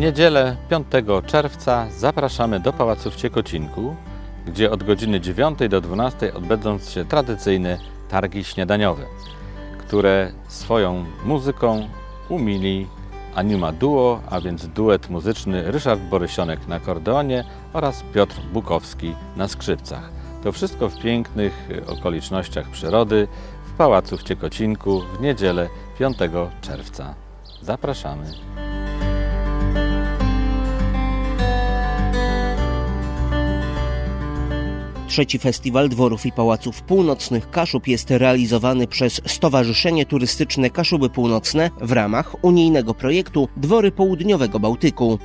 niedzielę 5 czerwca zapraszamy do Pałacu w Ciekocinku, gdzie od godziny 9 do 12 odbędą się tradycyjne targi śniadaniowe, które swoją muzyką umili Anima Duo, a więc duet muzyczny Ryszard Borysionek na akordeonie oraz Piotr Bukowski na skrzypcach. To wszystko w pięknych okolicznościach przyrody w Pałacu w Ciekocinku w niedzielę 5 czerwca. Zapraszamy. Trzeci festiwal dworów i pałaców północnych Kaszub jest realizowany przez Stowarzyszenie Turystyczne Kaszuby Północne w ramach unijnego projektu Dwory Południowego Bałtyku.